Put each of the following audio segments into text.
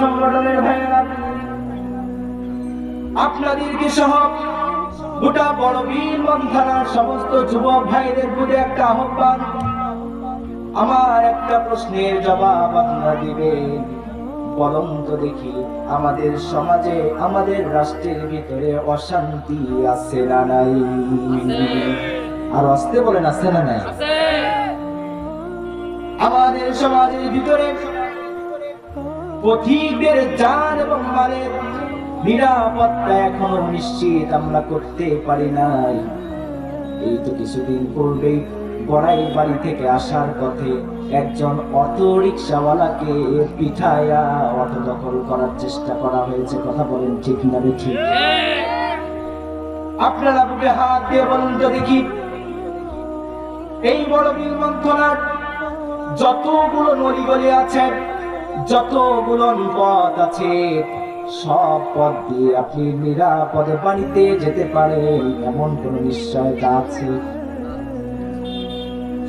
সংগঠনের ভাইয়েরা আপনাদেরকে সহ গোটা বড় বীর থানার সমস্ত যুবক ভাইদের প্রতি একটা আহ্বান। আমার একটা প্রশ্নের জবাব আপনারা দিবেন। বলুন তো দেখি আমাদের সমাজে আমাদের রাষ্ট্রের ভিতরে অশান্তি আছে না নাই? আর আসতে বলেন আছে না নাই? আমাদের সমাজের ভিতরে পথিকদের যান এবং মালের নিরাপত্তা এখনও নিশ্চিত আমরা করতে পারি নাই। এই তো কিছুদিন পূর্বেই বড়াই বাড়ি থেকে আসার পথে একজন অটো রিক্সাওয়ালাকে পিঠায়া অটো দখল করার চেষ্টা করা হয়েছে। কথা বলেন ঠিক না ঠিক? আপনারা বুকে হাত দিয়ে বলুন তো দেখি। এই বড় বিলমন্থনার যতগুলো নদীগলি আছে, যতগুলো পথ আছে, সব পথ দিয়ে আপনি নিরাপদে বাড়িতে যেতে পারেন, এমন কোন নিশ্চয়তা আছে?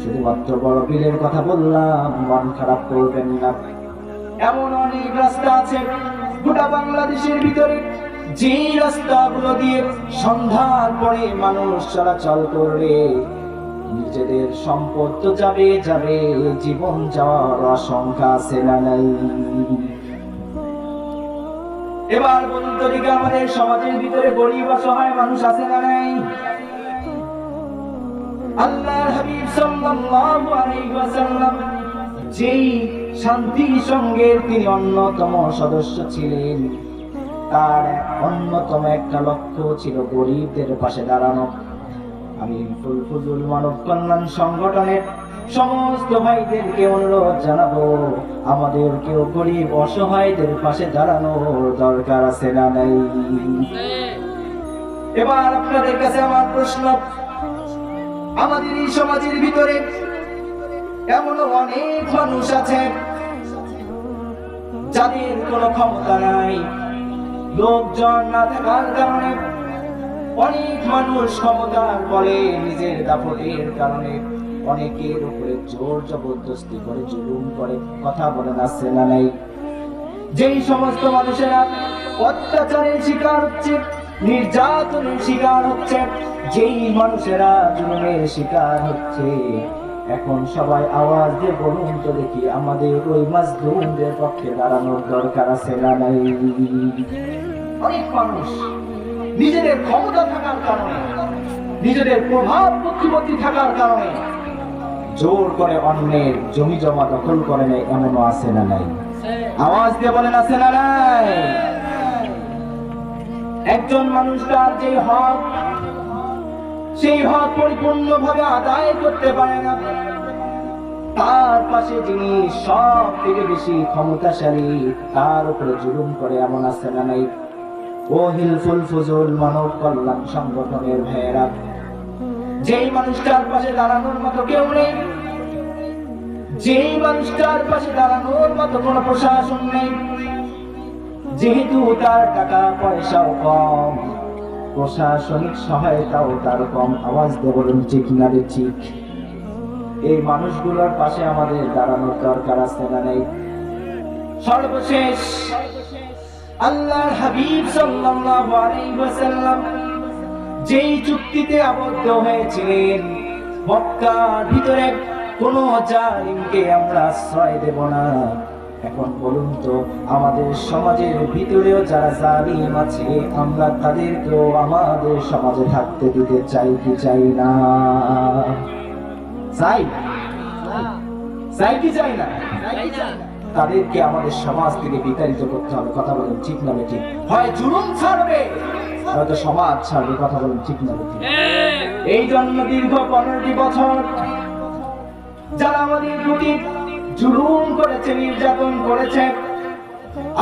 শুধুমাত্র বড় বিলের কথা বললাম, মন খারাপ করবেন না। এমন অনেক রাস্তা আছে, গোটা বাংলাদেশের ভিতরে। যে রাস্তাগুলো দিয়ে সন্ধ্যার পরে মানুষ চলাচল করবে নিজেদের সম্পদ তো যাবে যাবে, জীবন যাওয়ার আশঙ্কা আছে না নাই। এবার বলুন তো দিকে আমাদের সমাজের ভিতরে গরিব অসহায় মানুষ আছে না নাই? আল্লাহর হাবিব সাল্লাল্লাহু আলাইহি ওয়াসাল্লাম যেই শান্তি সঙ্গের তিনি অন্যতম সদস্য ছিলেন, তার অন্যতম একটা লক্ষ্য ছিল গরিবদের পাশে দাঁড়ানো। আমি ফুলফুজুল মানব কল্যাণ সংগঠনের সমস্ত ভাইদেরকে অনুরোধ জানাব। আমাদের কেউ গরিব অসহায়দের পাশে দাঁড়ানোর দরকার আছে না নাই? এবার আপনাদের কাছে আমার প্রশ্ন। আমাদের এই সমাজের ভিতরে এমন অনেক মানুষ আছে যাদের কোনো ক্ষমতা নাই। লোকজন না থাকার কারণে অনেক মানুষ ক্ষমতার বলে নিজের দাপটের কারণে অনেকের উপরে জোর জবরদস্তি করে জুলুম করে। কথা বলে না নাই? যেই সমস্ত মানুষেরা অত্যাচারের শিকার হচ্ছে, নির্যাতনের শিকার হচ্ছে, যেই মানুষেরা জুলুমের শিকার হচ্ছে, এখন সবাই আওয়াজ দিয়ে বলুন তো দেখি আমাদের ওই মাজলুমদের পক্ষে দাঁড়ানোর দরকার আছে না নাই? অনেক মানুষ নিজেদের ক্ষমতা থাকার কারণে, নিজেদের প্রভাব প্রতিপত্তি থাকার কারণে জোর করে অন্যের জমি জমা দখল করে নেয়, এমনও আছে না নাই? আওয়াজ দিয়ে বলেন, আছে না নাই? একজন মানুষ তার যে হক, সেই হক পরিপূর্ণভাবে আদায় করতে পারে না। তার পাশে যিনি সব থেকে বেশি ক্ষমতাশালী, তার উপরে জুলুম করে, এমন আছে না নাই? ও হিলফুল ফুজুল মানব কল্যাণ সংগঠনের ভাইয়েরা যেই মানুষটার পাশে দাঁড়ানোর মতো কেউ নেই। যেই মানুষটার পাশে দাঁড়ানোর মতো কোনো প্রশাসন নেই। যেহেতু তার টাকা পয়সাও কম, প্রশাসনিক সহায়তাও তার কম। আওয়াজ দিয়ে বলুন, ঠিক না রে ঠিক? এই মানুষগুলোর পাশে আমাদের দাঁড়ানোর দরকার আছে না নেই? সর্বশেষ আল্লাহর হাবিব সাল্লাল্লাহু আলাইহি ওয়াসাল্লাম যেই চুক্তিতে আবদ্ধ হয়েছিলেন, মক্কার ভিতরে কোন জালিমকে আমরা আশ্রয় দেব না। এখন বলুন তো, আমাদের সমাজের ভিতরেও যারা জালিম আছে, আমরা তাদেরকেও আমাদের সমাজে থাকতে দিতে চাই কি চাই না? চাই? চাই কি চাই না? তাদেরকে আমাদের সমাজ থেকে বিতাড়িত করতে হবে। কথা বলেন, ঠিক না ঠিক হয় জুলুম ছাড়বে হয়তো সমাজ ছাড়বে, কথা বলেন, ঠিক না ঠিক এই জন্য দীর্ঘ পনেরোটি বছর যারা আমাদের প্রতি জুলুম করেছে, নির্যাতন করেছে,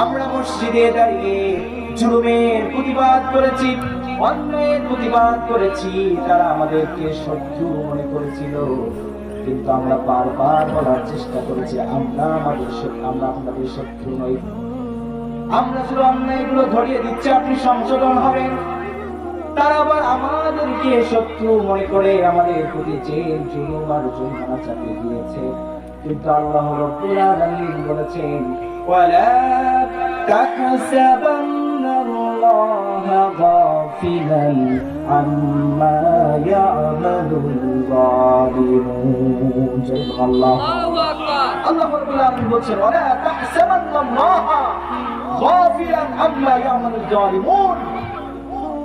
আমরা মসজিদে দাঁড়িয়ে জুলুমের প্রতিবাদ করেছি অন্যের প্রতিবাদ করেছি, তারা আমাদেরকে শত্রু মনে করেছিল। কিন্তু আমরা বারবার বলার চেষ্টা করেছি, আমরা আমাদের আমরা আপনাদের শত্রু নই। আমরা শুধু অন্যায়গুলো ধরিয়ে দিচ্ছি, আপনি সংশোধন হবেন। তারা আবার আমাদেরকে শত্রু মনে করে আমাদের প্রতি জেল জুলুম আর চাপিয়ে দিয়েছে। কিন্তু আল্লাহ বলেছেন আম্মা ইয়ামালুল যালিমুন আল্লাহ আল্লাহ রাব্বুল আলামিন বলছেন ওয়ালা তাহসাবান্না আল্লাহ গাফিলান আম্মা ইয়ামালুল জালিমুন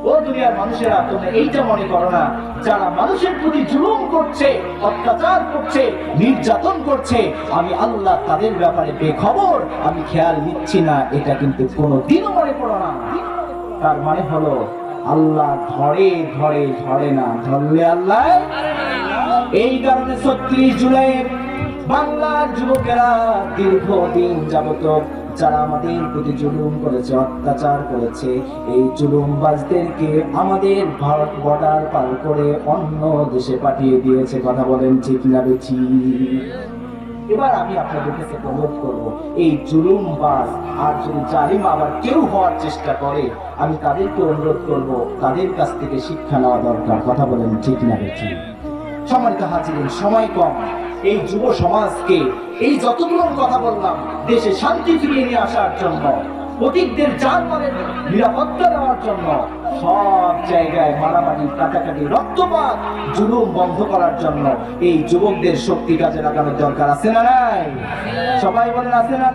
ও দুনিয়ার মানুষেরা তোমরা এইটা মনে করো না যারা মানুষের প্রতি জুলুম করছে অত্যাচার করছে নির্যাতন করছে আমি আল্লাহ তাদের ব্যাপারে বেখবর আমি খেয়াল নিচ্ছি না এটা কিন্তু কোনো দিনও মনে করো না। তার মানে হলো আল্লাহ ধরে ধরে ধরে না, ধরলে আল্লাহ? এই কারণে ছত্রিশ জুলাই বাংলার যুবকেরা দীর্ঘদিন যাবত যারা আমাদের প্রতি জুলুম করেছে, অত্যাচার করেছে, এই জুলুমবাজদেরকে আমাদের ভারত বর্ডার পার করে অন্য দেশে পাঠিয়ে দিয়েছে। কথা বলেন ঠিক না বেছি এবার আমি আপনাদের কাছে অনুরোধ করব। এই জুলুম বাস আর যদি জালিম আবার কেউ হওয়ার চেষ্টা করে, আমি তাদেরকে অনুরোধ করব, তাদের কাছ থেকে শিক্ষা নেওয়া দরকার। কথা বলেন ঠিক না বেছি সম্মানিত হাজিরিন, সময় কম। এই যুব সমাজকে এই যতগুলো কথা বললাম, দেশে শান্তি ফিরিয়ে নিয়ে আসার জন্য অতীতদের জানমালের নিরাপত্তা দেওয়ার জন্য সব জায়গায় মারামারি, কাটাকাটি, রক্তপাত, জুলুম বন্ধ করার জন্য এই যুবকদের শক্তি কাজে লাগানোর দরকার আছে না নাই? সবাই বলেন আছে না